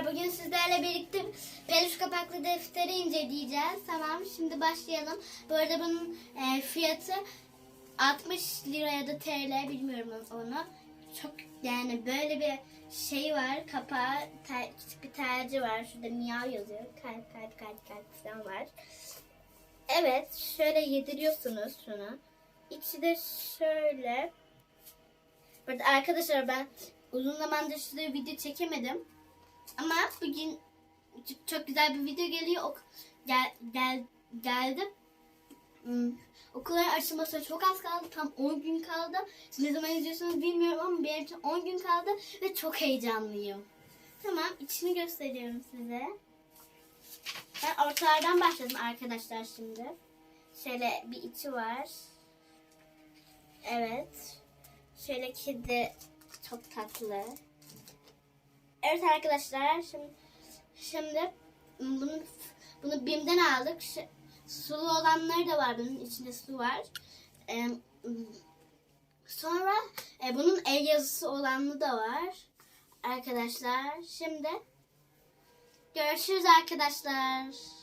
arkadaşlar bugün sizlerle birlikte peluş kapaklı defteri inceleyeceğiz. Tamam şimdi başlayalım. Bu arada bunun e, fiyatı 60 lira ya da TL bilmiyorum onu. Çok yani böyle bir şey var kapağı ter, küçük bir tercih var. Şurada miyav yazıyor. Kalp kalp kalp kalp falan var. Evet şöyle yediriyorsunuz şunu. İçi de şöyle. Burada arkadaşlar ben uzun zamandır size video çekemedim. Ama bugün çok, güzel bir video geliyor. Ok, gel, gel, geldi. Hmm, okulların açılmasına çok az kaldı. Tam 10 gün kaldı. Ne zaman izliyorsunuz bilmiyorum ama benim için 10 gün kaldı ve çok heyecanlıyım. Tamam içini gösteriyorum size. Ben ortalardan başladım arkadaşlar şimdi. Şöyle bir içi var. Evet. Şöyle kedi çok tatlı. Evet arkadaşlar şimdi şimdi bunu bunu Bim'den aldık. Şu, sulu olanları da var bunun içinde su var. Ee, sonra e, bunun el yazısı olanı da var. Arkadaşlar şimdi görüşürüz arkadaşlar.